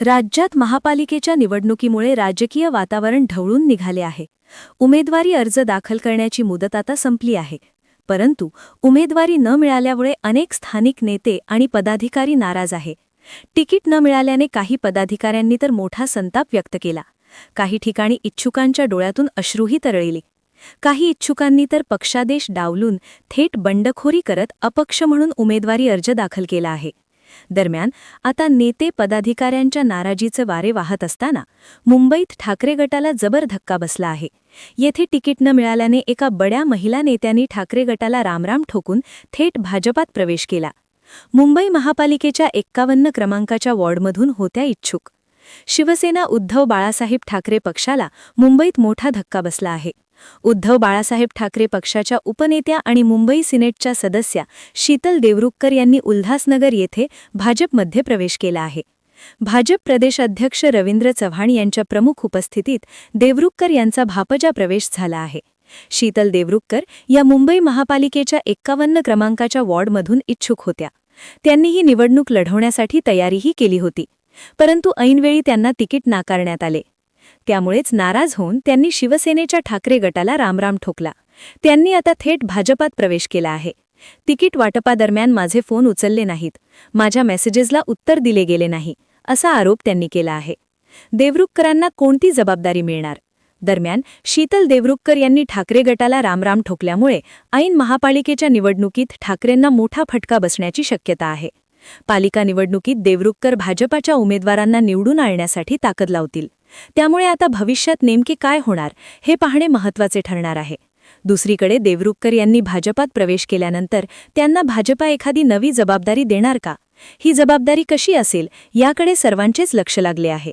राज्यात महापालिकेच्या निवडणुकीमुळे राजकीय वातावरण ढवळून निघाले आहे. उमेदवारी अर्ज दाखल करण्याची मुदत आता संपली आहे. परंतु उमेदवारी न मिळाल्यामुळे अनेक स्थानिक नेते आणि पदाधिकारी नाराज आहे. तिकीट न मिळाल्याने काही पदाधिकाऱ्यांनी तर मोठा संताप व्यक्त केला. काही ठिकाणी इच्छुकांच्या डोळ्यातून अश्रूही तरळले. काही इच्छुकांनी तर पक्षादेश डावलून थेट बंडखोरी करत अपक्ष म्हणून उमेदवारी अर्ज दाखल केला आहे. दरम्यान आता नेते पदाधिकाऱ्यांच्या नाराजीचे वारे वाहत असताना मुंबईत ठाकरे गटाला जबर धक्का बसला आहे. येथे तिकीट न मिळाल्याने एका बड्या महिला नेत्यांनी ठाकरे गटाला रामराम ठोकून थेट भाजपात प्रवेश केला. मुंबई महापालिकेच्या एक्कावन्न क्रमांकाच्या वॉर्डमधून होत्या इच्छुक. शिवसेना उद्धव बाळासाहेब ठाकरे पक्षाला मुंबईत मोठा धक्का बसला आहे. उद्धव बाळासाहेब ठाकरे पक्षाच्या उपनेत्या आणि मुंबई सिनेटच्या सदस्या शीतल देवरुखकर यांनी उल्हासनगर येथे भाजपमध्ये प्रवेश केला आहे. भाजप प्रदेश अध्यक्ष रवींद्र चव्हाण यांच्या प्रमुख उपस्थितीत देवरुखकर यांचा भापजा प्रवेश झाला आहे. शीतल देवरुखकर या मुंबई महापालिकेच्या एक्कावन्न क्रमांकाच्या वॉर्डमधून इच्छुक होत्या. त्यांनी ही निवडणूक लढवण्यासाठी तयारीही केली होती. परंतु ऐनवेळी त्यांना तिकीट नाकारण्यात आले. त्यामुळेच नाराज होऊन त्यांनी शिवसेनेच्या ठाकरे गटाला रामराम ठोकला. त्यांनी आता थेट भाजपात प्रवेश केला आहे. तिकीट वाटपादरम्यान माझे फोन उचलले नाहीत. माझ्या मेसेजेसला उत्तर दिले गेले नाही असा आरोप त्यांनी केला आहे. देवरुखकरांना कोणती जबाबदारी मिळणार? दरम्यान शीतल देवरुखकर यांनी ठाकरे गटाला रामराम ठोकल्यामुळे ऐन महापालिकेच्या निवडणुकीत ठाकरेंना मोठा फटका बसण्याची शक्यता आहे. पालिका निवडणुकीत देवरुखकर भाजपाच्या उमेदवारांना निवडून आणण्यासाठी ताकद लावतील. त्यामुळे आता भविष्यात नेमके काय होणार हे पाहणे महत्त्वाचे ठरणार आहे. दुसरीकडे देवरुखकर यांनी भाजपात प्रवेश केल्यानंतर त्यांना भाजपा एखादी नवी जबाबदारी देणार का? ही जबाबदारी कशी असेल याकडे सर्वांचेच लक्ष लागले आहे.